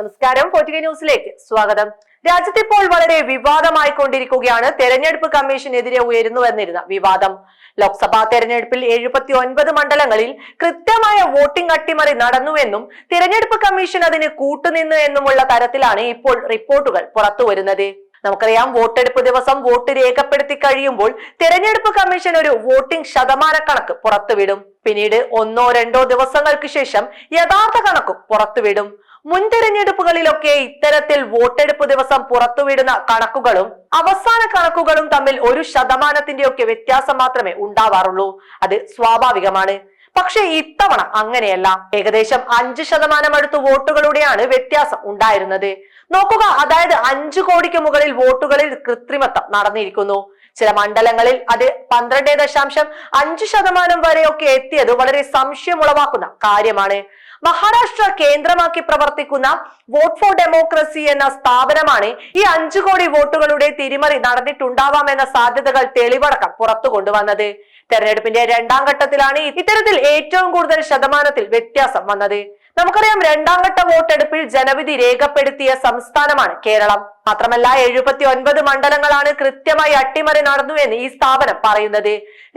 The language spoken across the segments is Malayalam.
നമസ്കാരം. ഫോർട്ടിക ന്യൂസിലേക്ക് സ്വാഗതം. രാജ്യത്ത് ഇപ്പോൾ വളരെ വിവാദമായി കൊണ്ടിരിക്കുകയാണ് തെരഞ്ഞെടുപ്പ് കമ്മീഷനെതിരെ ഉയരുന്നുവെന്നിരുന്ന വിവാദം. ലോക്സഭാ തെരഞ്ഞെടുപ്പിൽ എഴുപത്തി ഒൻപത് മണ്ഡലങ്ങളിൽ കൃത്യമായ വോട്ടിംഗ് അട്ടിമറി നടന്നുവെന്നും തിരഞ്ഞെടുപ്പ് കമ്മീഷൻ അതിന് കൂട്ടുനിന്നു എന്നുമുള്ള തരത്തിലാണ് ഇപ്പോൾ റിപ്പോർട്ടുകൾ പുറത്തുവരുന്നത്. നമുക്കറിയാം വോട്ടെടുപ്പ് ദിവസം വോട്ട് രേഖപ്പെടുത്തി കഴിയുമ്പോൾ തിരഞ്ഞെടുപ്പ് കമ്മീഷൻ ഒരു വോട്ടിംഗ് ശതമാന കണക്ക് പുറത്തുവിടും. പിന്നീട് ഒന്നോ രണ്ടോ ദിവസങ്ങൾക്ക് ശേഷം യഥാർത്ഥ കണക്കും പുറത്തുവിടും. മുൻ തെരഞ്ഞെടുപ്പുകളിലൊക്കെ ഇത്തരത്തിൽ വോട്ടെടുപ്പ് ദിവസം പുറത്തുവിടുന്ന കണക്കുകളും അവസാന കണക്കുകളും തമ്മിൽ ഒരു ശതമാനത്തിന്റെയൊക്കെ വ്യത്യാസം മാത്രമേ ഉണ്ടാവാറുള്ളൂ. അത് സ്വാഭാവികമാണ്. പക്ഷേ ഇത്തവണ അങ്ങനെയല്ല. ഏകദേശം അഞ്ച് ശതമാനം അടുത്ത് വോട്ടുകളുടെയാണ് വ്യത്യാസം ഉണ്ടായിരുന്നത്. നോക്കുക അതായത് അഞ്ചു കോടിക്ക് മുകളിൽ വോട്ടുകളിൽ കൃത്രിമത്വം നടന്നിരിക്കുന്നു. ചില മണ്ഡലങ്ങളിൽ അത് പന്ത്രണ്ട് ദശാംശം അഞ്ച് ശതമാനം വരെയൊക്കെ എത്തിയത് വളരെ സംശയമുളവാക്കുന്ന കാര്യമാണ്. മഹാരാഷ്ട്ര കേന്ദ്രമാക്കി പ്രവർത്തിക്കുന്ന വോട്ട് ഫോർ ഡെമോക്രസി എന്ന സ്ഥാപനമാണ് ഈ അഞ്ചു കോടി വോട്ടുകളുടെ തിരിമറി നടന്നിട്ടുണ്ടാവാമെന്ന സാധ്യതകൾ തെളിവടക്കം പുറത്തു കൊണ്ടുവന്നത് തെരഞ്ഞെടുപ്പിന്റെ രണ്ടാം ഘട്ടത്തിലാണ് ഇത്തരത്തിൽ ഏറ്റവും കൂടുതൽ ശതമാനത്തിൽ വ്യത്യാസം വന്നത്. നമുക്കറിയാം രണ്ടാം ഘട്ട വോട്ടെടുപ്പിൽ ജനവിധി രേഖപ്പെടുത്തിയ സംസ്ഥാനമാണ് കേരളം. മാത്രമല്ല എഴുപത്തി ഒൻപത് മണ്ഡലങ്ങളാണ് കൃത്യമായി അട്ടിമറി നടന്നു എന്ന് ഈ സ്ഥാപനം പറയുന്നത്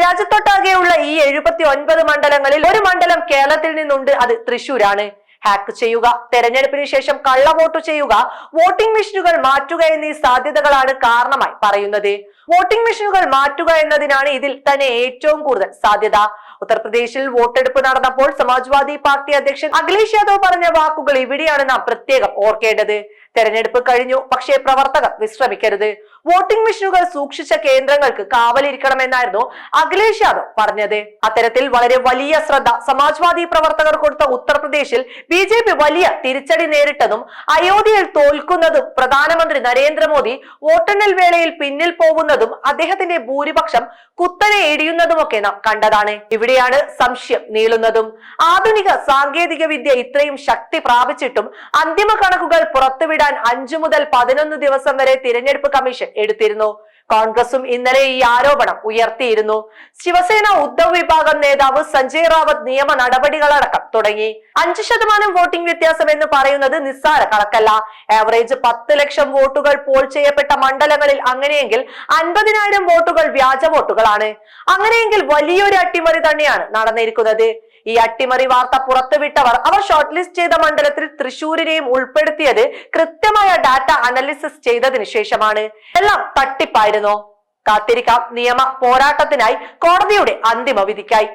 രാജ്യത്തൊട്ടാകെയുള്ള ഈ എഴുപത്തി ഒൻപത് മണ്ഡലങ്ങളിൽ ഒരു മണ്ഡലം കേരളത്തിൽ നിന്നുണ്ട്. അത് തൃശൂരാണ് ഹാക്ക് ചെയ്യുക തെരഞ്ഞെടുപ്പിന് ശേഷം കള്ള വോട്ട് ചെയ്യുക വോട്ടിംഗ് മെഷീനുകൾ മാറ്റുക എന്നീ സാധ്യതകളാണ് കാരണമായി പറയുന്നത്. വോട്ടിംഗ് മെഷീനുകൾ മാറ്റുക എന്നതിനാണ് ഇതിൽ തന്നെ ഏറ്റവും കൂടുതൽ സാധ്യത. ഉത്തർപ്രദേശിൽ വോട്ടെടുപ്പ് നടന്നപ്പോൾ സമാജ്വാദി പാർട്ടി അധ്യക്ഷൻ അഖിലേഷ് യാദവ് പറഞ്ഞ വാക്കുകൾ ഇവിടെയാണ് നാം പ്രത്യേകം ഓർക്കേണ്ടത്. തെരഞ്ഞെടുപ്പ് കഴിഞ്ഞു പക്ഷേ പ്രവർത്തകർ വിശ്രമിക്കരുത്. വോട്ടിംഗ് മെഷീനുകൾ സൂക്ഷിച്ച കേന്ദ്രങ്ങൾക്ക് കാവലിരിക്കണമെന്നായിരുന്നു അഖിലേഷ് യാദവ് പറഞ്ഞത്. അത്തരത്തിൽ വളരെ വലിയ ശ്രദ്ധ സമാജ്വാദി പ്രവർത്തകർ കൊടുത്ത ഉത്തർപ്രദേശിൽ ബി ജെ പി വലിയ തിരിച്ചടി നേരിട്ടതും അയോധ്യയിൽ തോൽക്കുന്നതും പ്രധാനമന്ത്രി നരേന്ദ്രമോദി വോട്ടെണ്ണൽ വേളയിൽ പിന്നിൽ പോകുന്നതും അദ്ദേഹത്തിന്റെ ഭൂരിപക്ഷം കുത്തനെ ഇടിയുന്നതുമൊക്കെ നാം കണ്ടതാണ്. ഇവിടെയാണ് സംശയം നീളുന്നതും. ആധുനിക സാങ്കേതിക വിദ്യ ഇത്രയും ശക്തി പ്രാപിച്ചിട്ടും അന്തിമ കണക്കുകൾ പുറത്തുവിടാൻ അഞ്ചു മുതൽ പതിനൊന്ന് ദിവസം വരെ തിരഞ്ഞെടുപ്പ് കമ്മീഷൻ എടുത്തിരുന്നു. കോൺഗ്രസും ഇന്നലെ ഈ ആരോപണം ഉയർത്തിയിരുന്നു. ശിവസേന ഉദ്ധവ് വിഭാഗം നേതാവ് സഞ്ജയ് റാവത്ത് നിയമ നടപടികളടക്കം തുടങ്ങി. അഞ്ചു ശതമാനം വോട്ടിംഗ് വ്യത്യാസം എന്ന് പറയുന്നത് നിസ്സാര കണക്കല്ല. ആവറേജ് പത്ത് ലക്ഷം വോട്ടുകൾ പോൾ ചെയ്യപ്പെട്ട മണ്ഡലങ്ങളിൽ അങ്ങനെയെങ്കിൽ അൻപതിനായിരം വോട്ടുകൾ വ്യാജ വോട്ടുകളാണ്. അങ്ങനെയെങ്കിൽ വലിയൊരു അട്ടിമറി തന്നെയാണ് നടന്നിരിക്കുന്നത്. ഈ അട്ടിമറി വാർത്ത പുറത്തുവിട്ടവർ അവർ ഷോർട്ട് ലിസ്റ്റ് ചെയ്ത മണ്ഡലത്തിൽ തൃശൂരിനെയും ഉൾപ്പെടുത്തിയത് കൃത്യമായ ഡാറ്റ അനാലിസിസ് ചെയ്തതിനു ശേഷമാണ്. എല്ലാം തട്ടിപ്പായിരുന്നോ. കാത്തിരിക്കാം. നിയമ പോരാട്ടത്തിനായി കോടതിയുടെ അന്തിമ വിധിക്കായി.